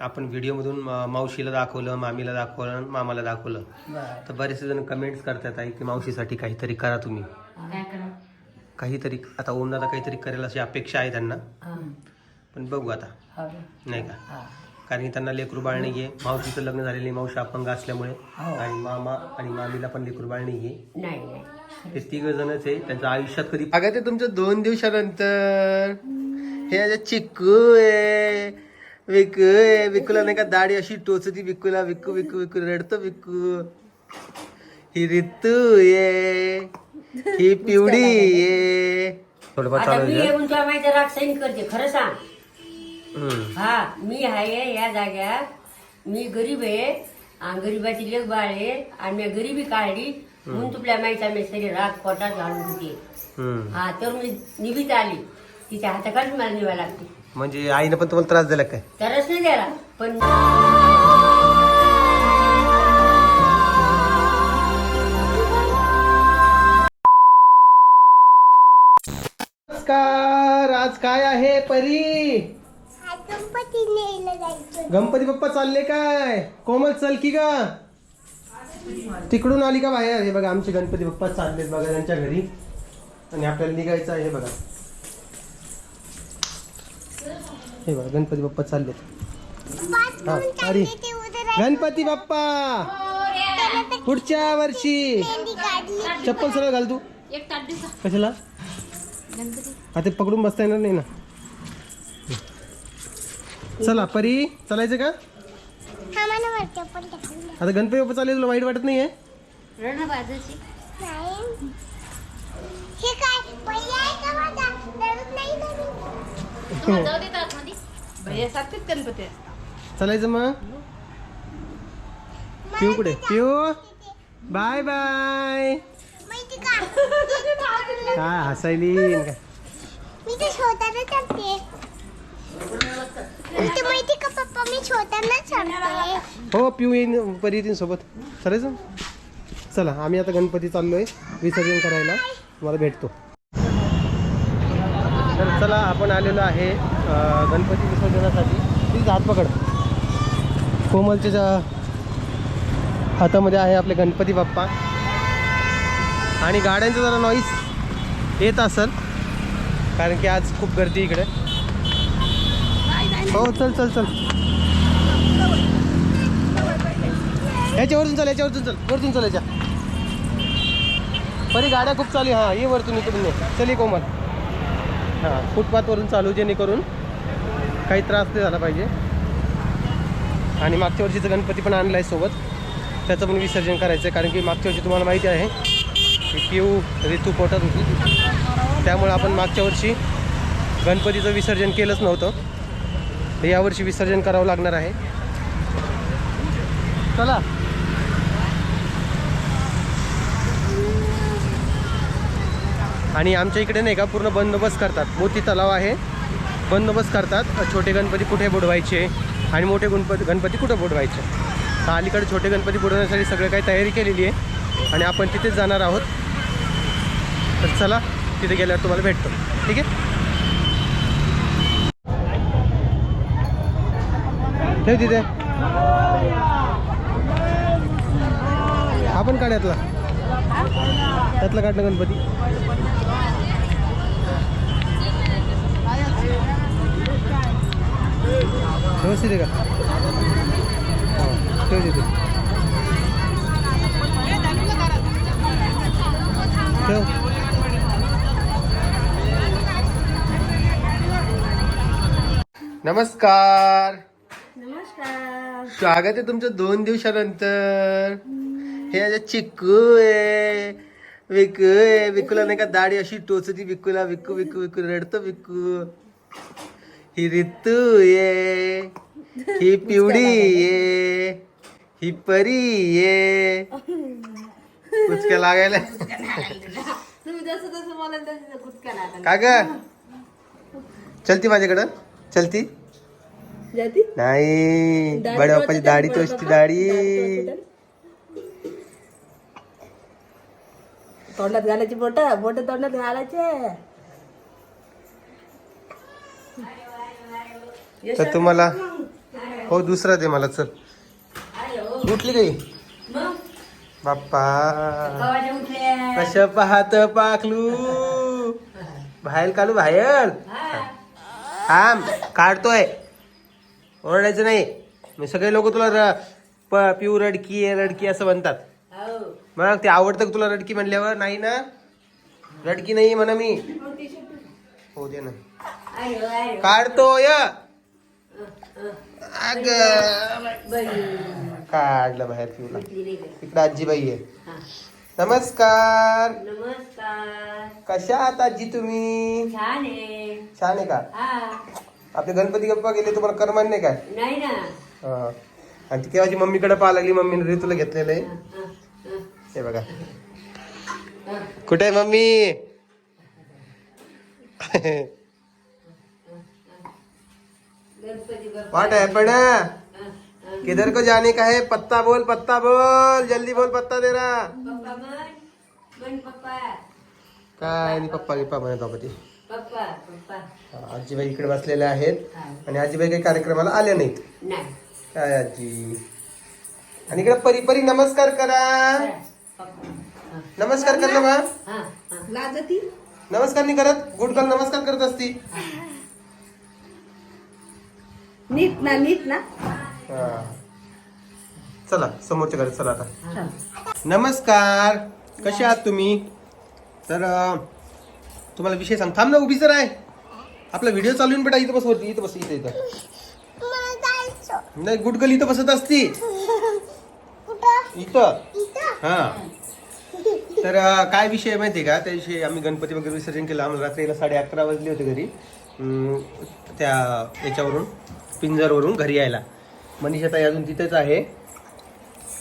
आपण व्हिडिओमधून मा- मावशीला दाखवलं मामीला दाखवलं मामाला दाखवलं. तर बरेचसे जण कमेंट्स करतात आहे की मावशीसाठी काहीतरी करा तुम्ही. काय करा? काहीतरी आता ओमदादा काहीतरी करेल अशी अपेक्षा आहे त्यांना. पण बघू आता. हो नाही का? कारण की त्यांना लेकरू बाळ नाही आहे मावशीचं लग्न झालेली मावशी अपंग असल्यामुळे. हो. आणि मामा आणि मामीला पण लेकरू बाळ नाही आहे ते तिघ जणच आहे. त्यांच्या आयुष्यात कधी अगं ते तुमच्या दोन दिवसानंतर. हे चिक्कू आहे. विकू विकूला नाही का दाढी अशी टोचती विकूला विकू विकू विकू रडतो विकू. ही ऋतू ये ही पिवडी ये थोडंफार आता चालू मी आहे येऊन तुला माहिती राग सैन करते खरं सांग. हम्म. हा मी आहे या जाग्यात. मी गरीब आहे. आणि गरीबाची लेख बाळ आहे. आणि मी गरिबी काढली. म्हणून तुला माहिती मी सगळे राग पोटात घालून होते हम्म. हा तर मी निवित आली. तिच्या हाताखालीच मला निवा लागते. म्हणजे आईनं पण तुम्हाला त्रास दिला काय? तरच नाही द्यायला पण नमस्कार आज काय आहे परी? गणपती न्यायला जायचं. गणपती बाप्पा चालले काय? कोमल चल की का तिकडून आली का बाहेर? हे बघा आमचे गणपती बाप्पा चाललेत बघा त्यांच्या घरी. आणि आपल्याला निघायचं आहे हे बघा. हे बघा गणपती बाप्पा चाललेत. हा, अरे. चालले उद्या गणपती बाप्पा! पुढच्या वर्षी. मेहंदी काढली. चप्पल सरळ घाल तू. कशाला? गणपती. आता पकडून बसता येणार नाही ना. चला परी चालायचं का? हा आता गणपती बाप्पा चालेल तुला वाईट वाटत नाहीये? रण बाजाची नाही. हे आहे भैया सारखेच गणपती आहे. चालायचं मग? पिऊ कुठे? पिऊ? Bye bye. माहिती का काय हसायली? न काय मी तर शोधायला चढते मी तर माहिती का पप्पा मी शोधायला चढते हो पिऊ येईन परी येईन सोबत. चालायचं? चला आम्ही आता गणपती चाललोय विसर्जन करायला. तुम्हाला भेटतो. तर चला आपण आलेलो आहे गणपती विसर्जनासाठी प्लीज हात पकड. कोमलच्या ज्या हातामध्ये आहे आपले गणपती बाप्पा. आणि गाड्यांचा जरा नॉईस येत असेल कारण की आज खूप गर्दी इकडे. हो चल चल चल. याच्यावरतून चल याच्यावरतून चल वरतून चल याच्या. परी गाड्या खूप चालू हां ये वरतून इकडून ये. चल ये कोमल. हां फुटपाथवरून चालू जेणेकरून काही त्रास नाही झाला पाहिजे. आणि मागच्या वर्षीचं गणपती पण आणला आहे सोबत. त्याचं पण विसर्जन करायचं आहे कारण की मागच्या वर्षी तुम्हाला माहिती आहे की पिऊ ऋतू पोटात होती. त्यामुळे आपण मागच्या वर्षी गणपतीचं विसर्जन केलंच नव्हतं. तर यावर्षी विसर्जन करावं लागणार आहे. चला. आणि आमच्या इकडे नाही का पूर्ण बंदोबस्त करतात. मोती तलाव आहे. बंदोबस्त करतात. छोटे गणपती कुठे बुडवायचे आणि मोठे गणपती गणपती कुठे बुडवायचे? तर अलीकडे छोटे गणपती बुडवण्यासाठी सगळं काही तयारी केलेली आहे आणि आपण तिथेच जाणार आहोत. तर चला तिथे गेल्यावर तुम्हाला भेटतो. ठीक आहे? ठेव तिथे. आपण काढ यातला. त्यातला काढलं गणपती. व्यवस्थित आहे का? हो, ठेव ठेव. नमस्कार. नमस्कार. स्वागत आहे तुमचं दोन दिवसानंतर. हे माझ्या चिक्कू आहे. विकू आहे. विकूला नाही का दाढी अशी टोचती विकूला. विकू विकू विकू रडतो विकू. ही ऋतू ये ही पिवडी ये ही परी ये कुचक्या लागायला तुम्ही जसं तसं लागला का ग चलती माझ्याकडं चलती नाही बड्या बाप्पाची दाढी बाप्पा. दाढी तोंडात घालायची बोट बोट तोंडात घालायचे तर तुम्हाला हो दुसरा दे मला चल. उठली काही बाप्पा. कशा पाहत पाखलू? बाहेर काढू बाहेर. हा. काढतोय. ओरडायचं नाही. मी सगळे लोक तुला पिऊ रडकी आहे रडकी असं म्हणतात. हो. मग ते आवडतं का तुला रडकी म्हणल्यावर? नाही ना? रडकी नाही म्हणा मी. हो दे ना. आयो. काढतोय. अग. काढलं बाहेर पिऊला. तिकडे बाई. आजीबाई आहे. नमस्कार. नमस्कार कशा आहात आजी तुम्ही? छान आहे छान आहे का? आपले गणपती गप्पा गेले तुम्हाला करमान नाही काय? नाही ना हा. आणि ती केव्हाची मम्मीकडे पाहा लागली मम्मीने रे तुला घेतलेलं आहे. हे बघा. कुठे आहे मम्मी? वाट आहे पण हा, हा. किधर को जाने का है? पत्ता बोल पत्ता बोल जल्दी बोल पत्ता दे रहा काय नाही पप्पा। गिप्पा म्हणत हा, आजीबाई इकडे बसलेल्या आहेत. हा. आणि आजीबाई काही कार्यक्रमाला आल्या नाहीत. नाही. काय आजी? आणि इकडे परी परी नमस्कार करा. नमस्कार कर ना बा. लाजती? नमस्कार नाही करत. गुड गर्ल नमस्कार करत असती. नीट ना नीट ना. हा. चला समोरच्या घरात चला आता. नमस्कार. कसे आहात तुम्ही? तर अं, तुम्हाला विषय सांग. थांब ना उभी जर आहे. आपला व्हिडिओ चालू आहे ना बेटा इथं बस वरती इथं बस इथं इथं. मला जायचं नाही गुडगल इथं बसत असती. कुठं इथं. इथं हा. तर अं, काय विषय आहे माहिती आहे का? त्या दिवशी आम्ही गणपती वगैरे विसर्जन केलं. आम्हाला रात्रीला साडे अकरा वाजले होते घरी. अं, त्या याच्यावरून. पिंजरवरून घरी यायला. मनीषा ताई अजून तिथेच आहे.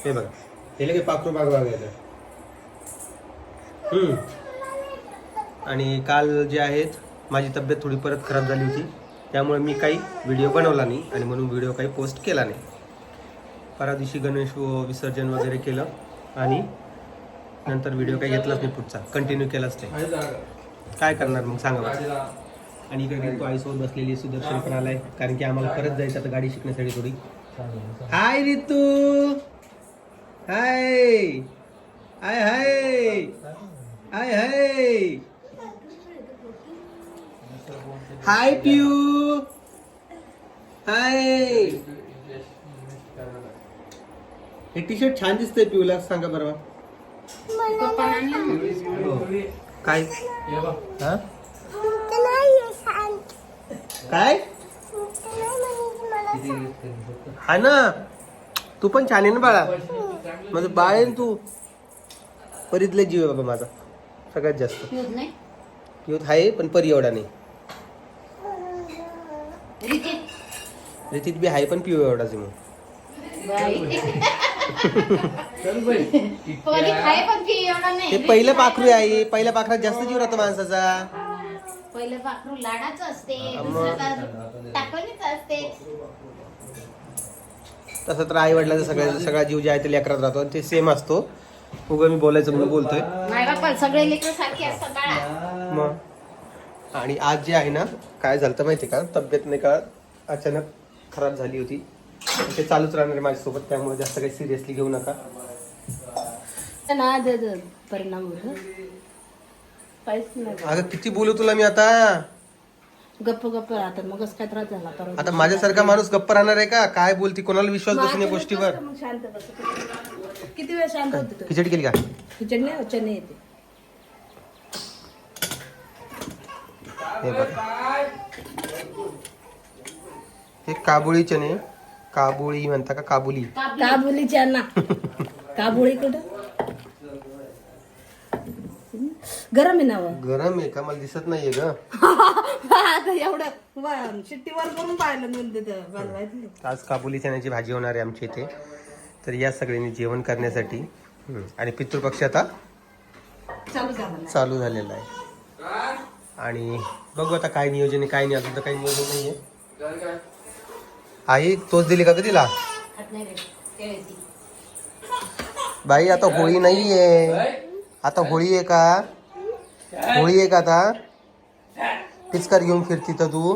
हे बघा. हे लगे पाखरू बाग बागायचं हम्म. आणि काल जे आहेत माझी तब्येत थोडी परत खराब झाली होती. त्यामुळे मी काही व्हिडिओ बनवला नाही आणि म्हणून व्हिडिओ काही पोस्ट केला नाही. परा दिवशी गणेश विसर्जन वगैरे केलं आणि नंतर व्हिडिओ काही घेतलाच नाही पुढचा. कंटिन्यू केलाच नाही. काय करणार मग? सांगा. आणि इकडे रितू आईसोबत बसलेली आहे, सुदर्शन पण आलाय. कारण की आम्हाला परत जायचं आता गाडी शिकण्यासाठी थोडी. हाय रितू! हाय! हाय हाय! हाय हाय! हाय पिऊ हाय! हे टी शर्ट छान दिसतंय पिऊला सांगा बरं. हो. काय? हा तुमचं नाही आहे शांत काय? हा ना. तू पण छान आहे ना बाळा. माझं बाळ आहे ना तू. परीतले जीव आहे बाबा माझा. सगळ्यात जास्त. नाही? युथ आहे पण परी एवढा नाही. रितेश, रितीत बी आहे पण पिऊ एवढाच आहे मग. परी खाय पण ती एवढा ते पहिलं पाखरू आहे पहिल्या पाखरात जास्त जीव राहतो माणसाचा. पहिलं पाखरू लाडाचं असते. दुसरं टाकणीच असते. तसं तर आई वडिलांचा सगळ्या सगळा जीव जे आहे ते लेकरात राहतो आणि ते सेम असतो. उगा मी बोलायचं म्हणून बोलतोय. बापा सगळे लेकर सारखे असतात बाळा मग? आणि आज जे आहे ना काय झालं तर माहिती का? तब्येत नाही का? अचानक खराब झाली होती. ते चालूच राहणार आहे माझ्यासोबत त्यामुळे जास्त काही सिरियसली घेऊ नका. ना द- द- परिणाम होतो. काहीच नाही अगं किती बोलू तुला मी आता? गप्प गप्प राहतात मगच काय त्रास झाला परवा आता माझ्यासारखा माणूस गप्प राहणार आहे का? काय बोलती? कोणाला विश्वास बसून या गोष्टीवर? मग शांत बस. किती वेळ शांत होते तू? खिचडी केली का? किचन नाही चणे येते. हे बघा. हे काबुळी चणे. काबुळी म्हणता का? काबुली. काबुली चना काबुळी कुठं? गरम आहे ना. गरम आहे का? मला दिसत नाहीये ग. आता एवढं वा- शिट्टीवर करून पाहिलं मी तिथं बनवायचं आज काबुली चण्याची भाजी होणार आहे आमच्या इथे. तर या सगळ्यांनी जेवण करण्यासाठी. हम्म. आणि पितृपक्ष आता चालू झालं चालू झालेला आहे. आणि बघू आता काय नियोजन आहे काय नाही अजून तर काही नियोजन नाहीये. आई तोच दिली का ग तिला? हात नाही रे त्यावेळी बाई आता होळी नाहीये. आता होळी आहे का? होळी आहे का आता? पिचकार घेऊन फिरती तर तू.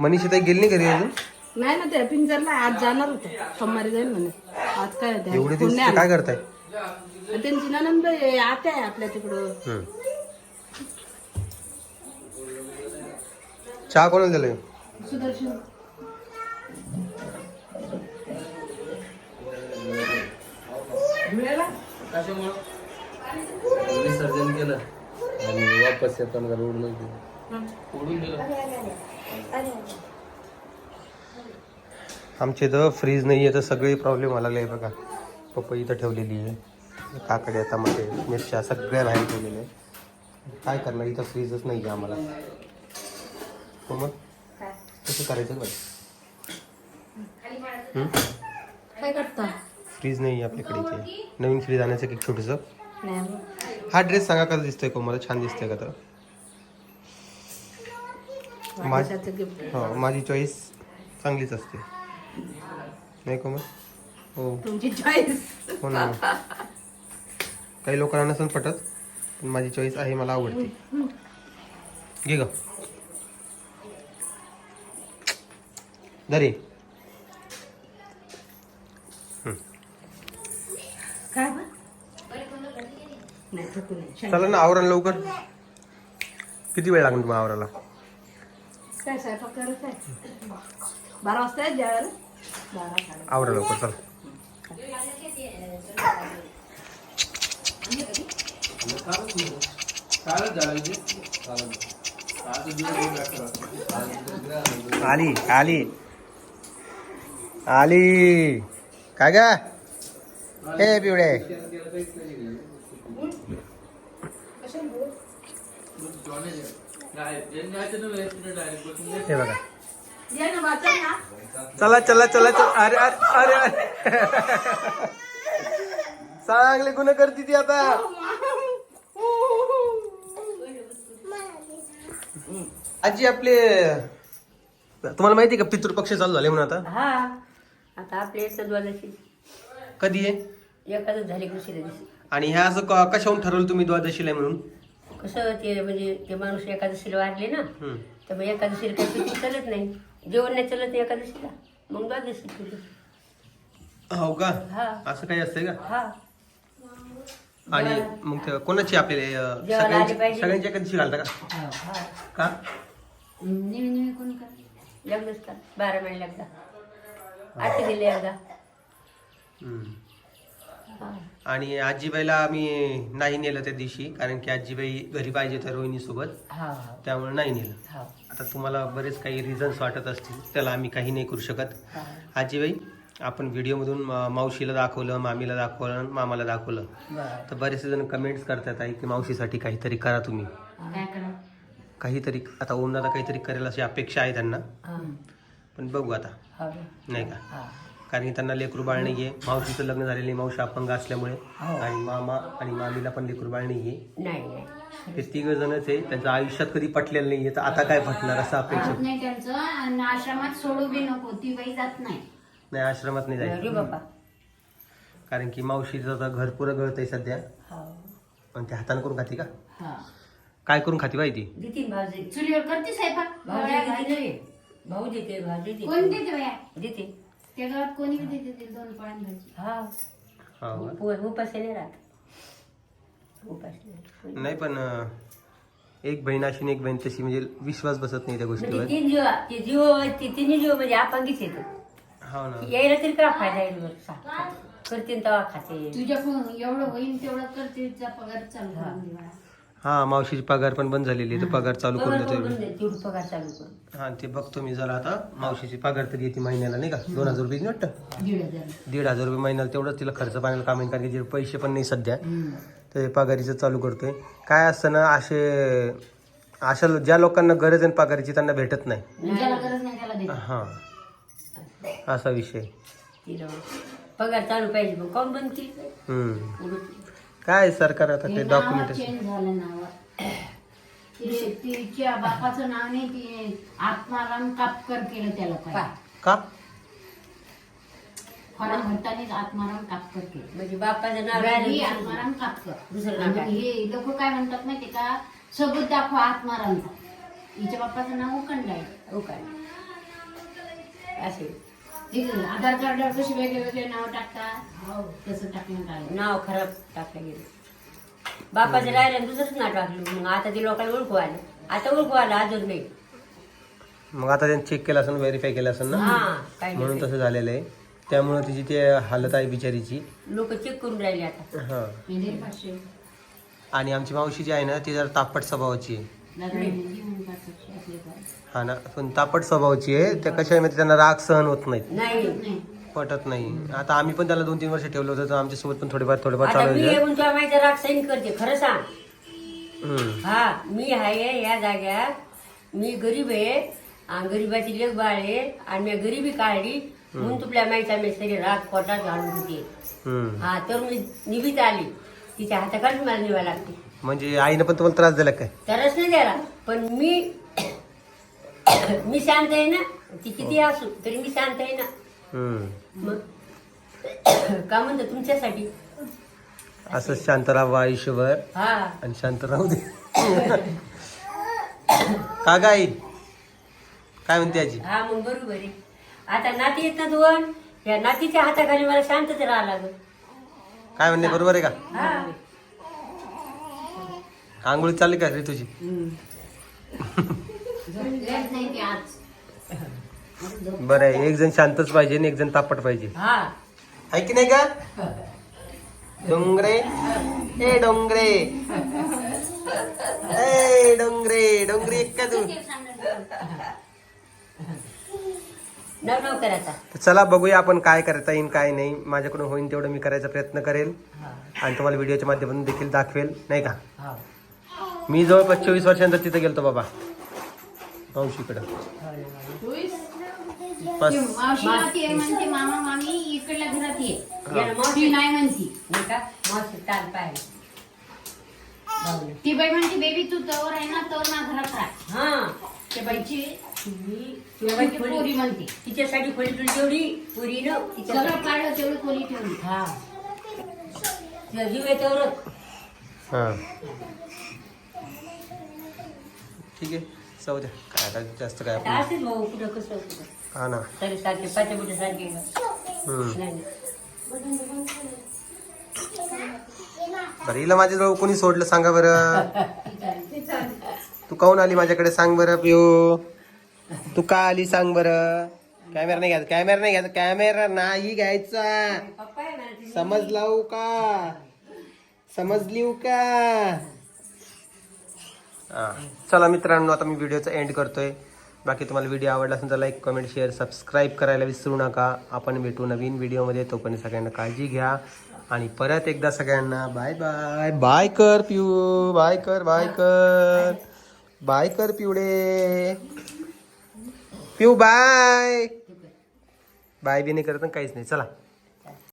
मनीषा ताई गेली नाही घरी अजून? नाही ना ते पिंजरला आज जाणार होते. सोमवारी जाईल म्हणे. आज काय एवढे दिवस नाही काय आला. करताय त्यांची ननंद आहे, आत्या आहे आपल्या तिकडं. हम्म. चहा कोणाला दिलाय? सुदर्शन. धुळ्याला विसर्जन केलं. आणि वापस येताना रोड नव्हती उडून दिलं आमच्या इथं फ्रीज नाही आहे तर सगळे प्रॉब्लेम व्हायला लागले बघा. पपई इथं ठेवलेली आहे. काकड्या टमाटे मिरच्या सगळ्या बाहेर ठेवलेल्या आहे काय करणार इथं फ्रीजच नाही आहे आम्हाला. हो मग? कसं करायचं बघ काय करता? फ्रीज नाही आहे आपल्याकडे इथे. नवीन फ्रीज आणायचं की छोटंसं. हा ड्रेस सांगा कसा दिसतोय का मला छान दिसतोय का तर माझ. हो माझी चॉईस चांगलीच असते. नाही का मग हो हो ना. काही लोकांना नसून पटत पण माझी चॉईस आहे मला आवडते. घे ग. दरे काय बा? नाही थकू नाही. चला ना आवरण लवकर. किती वेळ लागणार तुम्हाला आवराला काय स्वयंपाक करत आहे? बारा वाजता आहे जेवायला? बारा साडे आवरा लवकर चला. कालच झालं विजय कालच आज दिवस आली आली. आली. काय ग? हे पिवडे हे बघा. चला चला चला चला. अरे अरे अरे अरे. चांगले गुन्हे करते ती आता. आजी आपले तुम्हाला माहिती का पितृपक्ष चालू झाले म्हणून आता? हा. आता आपले द्वादशी कधी आहे? झाले दिवशी. आणि ह्या असं क- कशाहून ठरवलं तुम्ही द्वादशीला आहे म्हणून? कसं ते म्हणजे ते माणूस एकादशीला वारले ना हम्म. तर मग एकादशीला काही पिकू चालत नाही. जेवण नाही चालत नाही एकादशीला. मग द्वादशी केली हो का? हा. असं काही असतंय का? हा. आणि मग ते कोणाची आपल्याला अं, जेवायला आले सगळ्यांची पाहिजे. सगळ्यांची एखादी घालता का? हा. का? नेहमी नेहमी कोण कर लग्नच का? बारा महिने एकदा. आठ गेले एकदा. हम्म. आणि आजीबाईला आम्ही नाही नेलं त्या दिवशी कारण की आजीबाई घरी पाहिजे त्या रोहिणी सोबत हा. हा त्यामुळे नाही नेलं. हा. आता तुम्हाला बरेच काही रिझन्स वाटत असतील त्याला आम्ही काही नाही करू शकत. हा. आजीबाई आपण व्हिडिओमधून म- मावशीला दाखवलं मामीला दाखवलं मामाला दाखवलं. बरं. तर बरेचसे जण कमेंट्स करतात आहे की मावशीसाठी काहीतरी करा तुम्ही. काय करा? काहीतरी आता ओमनाला काहीतरी करेल अशी अपेक्षा आहे त्यांना. हा. पण बघू आता. हा. नाही का? हा. कारण की त्यांना लेकरू बाळ नाही आहे मावशीचं लग्न झालेली मावशी अपंग असल्यामुळे. हो. आणि मामा आणि मामीला पण लेकरू बाळ नाही आहे नाही नाही. हे तिघ जणच आहे. त्यांचं आयुष्यात कधी पटलेलं नाहीये. तर आता काय पटणार असं अपेक्षा? होत नाही त्यांचं. आणि आश्रमात सोडू बी नको. ती बाई जात नाही. नाही आश्रमात नाही अरे जायचं बाबा. कारण की मावशीचं आता घर पुरं गळत आहे सध्या. हा. पण ते हाताने करून खाते का? हा. काय करून खाते बाई ती? देतील भाजी चुलीवर करते स्वयंपाक भाजी भाजी देते. नाही. भाऊ देते भाजी कोण देते देते बाया? देते. त्या गावात कोणी बी देते ते दोन भाजी हा. हो? उप- नाही राहत. नाही नाही पण अं, एक बहीण अशी आणि एक बहीण तशी म्हणजे विश्वास बसत नाही त्या म्हणजे गोष्टीवर. तीन जीव ते जीव ते तिन्ही जीव म्हणजे आपणच येतो हो ना. यायला तरी का फायदा येईल बरं सांग. करतील तेव्हा खाते. तुझ्याकडून एवढं होईल तेवढं करते तिचा पगार चालू करून दे बाळा. हा मावशीची पगार पण बंद झालेली आहे तर पगार चालू करून पगार देतोय करून मी. दे, तेवढी पगार चालू हा ते बघतो मी जरा आता. मावशीची पगार तरी येते महिन्याला नाही का? दोन हजार रुपये वाटतं दीड हजार. दीड हजार रुपये महिन्याला तेवढंच तिला खर्च पाण्याला काम आहे कारण की पैसे पण नाही सध्या. तर हे पगारीचं चालू करतोय. काय असतं ना असे अशा लो- ज्या लोकांना गरज आहे ना पगारीची त्यांना भेटत नाही. ज्याला गरज नाही त्याला दे हा. असा विषय तिला पगार चालू पाहिजे मग बंद केली? हम्म. उलट. काय सरकार आता ते नाव डॉक्युमेंटेशन चेंज झालं नाव. ते- तिच्या बापाचं नाव नाही ती आत्माराम कापकर केलं त्याला पा. काय का फॉर्म भरतानीच आत्माराम कापकर केलं. म्हणजे बापाचं नाव राहिलं आत्माराम कापकर. दुसरं नाव आणि हे लोक काय म्हणतात माहिती का? सबूत दाखवा आत्मारामचा. हिच्या बाप्पाचं नाव उकंड. आहे हो असे. आधार कार्डावर कसे वेगळे वेगळे नाव टाकतात. तसं टाकण्यात आलं नाव खराब टाकलं गेलं. बापाचं राहिलं आणि दुसरंच नाव टाकलं. मग आता ते लोकांना ओळखू आलं. आता ओळखू आलं अजून नाही मग आता त्यांनी चेक केलं असेल व्हेरीफाय केलं असेल ना? हा काय म्हणून तसं झालेलं आहे. त्यामुळे तिची ते हालत आहे बिचारीची. लोक चेक करून राहिले आता. हां. म्हणजे पाचशे. आणि आमची मावशी जी आहे ना ती जरा तापट स्वभावाची आहे. हा ना पण तापट स्वभावाची आहे. त्या कशा आहे? त्यांना राग सहन होत नाही. नाही पटत नाही. आता आम्ही पण त्याला दोन तीन वर्ष ठेवलं होतं तर आमच्यासोबत पण थोडेफार थोडेफार आता चालू मी आहे येऊन तुला माहिती राग सैन करते खरं सांग. हम्म. हा मी आहे या जाग्यात. मी गरीब आहे. आणि गरीबाची लेख बाळ आहे. आणि मी गरिबी काढली. म्हणून तुला माहिती मी सगळे राग पोटात घालून होते हम्म. हा तर मी निवित आली. तिच्या हाताखाली मला निवा लागते. म्हणजे आईनं पण तुम्हाला त्रास दिला काय? तरच नाही द्यायला पण मी मी शांत आहे ना ती किती असू तरी मी शांत आहे ना. हम्म. मग का म्हणतो तुमच्यासाठी? असं शांत राहावं आयुष्यभर. हा. आणि शांत राहू दे. का गाई काय म्हणते आजी? हा मग बरोबर आहे. आता नाती येत ना दोन या नातीच्या हाताखाली मला शांतच राहावं लागल. काय म्हणणे बरोबर आहे का? हा. आंघोळी चालली का रे तुझी? बरं आहे एक जण शांतच पाहिजे आणि एक जण तापट पाहिजे. हा. आहे की नाही का? डोंगरे. ए डोंगरे. ए डोंगरे. डोंगरे एक का तू? तर चला बघूया आपण काय करता येईल काय नाही. माझ्याकडून होईल तेवढं मी करायचा प्रयत्न करेल. आणि तुम्हाला व्हिडिओच्या माध्यमातून देखील दाखवेल नाही का? हा. मी जवळपास चोवीस वर्षानंतर तिथे गेलतो बाबा. मावशीकडं. ते म्हणते मामा मामी इकडल्या घरात ये. ती मावशी नाही म्हणती नाही का? मावशी ताल पाहिजे. भाऊने. ती बाई म्हणते बेबी तू तवर आहे ना तवर ना घरात राह. हा. बाईची ती पोरी म्हणते. तिच्यासाठी खोली तुला तेवढी पुरी न सगळं काढलं तेवढी खोली ठेवली. हा. जीव आहे तेवढं हां. ठीक आहे. जाऊ द्या. काय आता जास्त काय आता आपण असेच भाऊ कुठं कसं कुठं हा ना. तरी सारखे पाच्या बुटे सारखे हम्म. नाही. बरं हिला माझ्याजवळ कोणी सोडलं सांगा बरं. तू काहून आली माझ्याकडे सांग बरं पिऊ तू का आली सांग बरं? कॅमेरा नाही घ्यायचा कॅमेरा नाही घ्यायचा कॅमेरा नाही घ्यायचा. पप्पा आहे मला तिने- समजलाऊ का? समजलीव का. चला मित्रांनो आता मी व्हिडिओचा एंड करतोय. बाकी तुम्हाला व्हिडिओ आवडला असेल तर लाईक कमेंट शेअर सबस्क्राईब करायला विसरू नका. आपण भेटू नवीन व्हिडिओमध्ये. तोपर्यंत सगळ्यांना काळजी घ्या. आणि परत एकदा सगळ्यांना बाय बाय बाय कर पिऊ बाय कर बाय कर. बाय कर पिवडे. पिऊ बाय बाय बी नाही करत काहीच नाही. चला.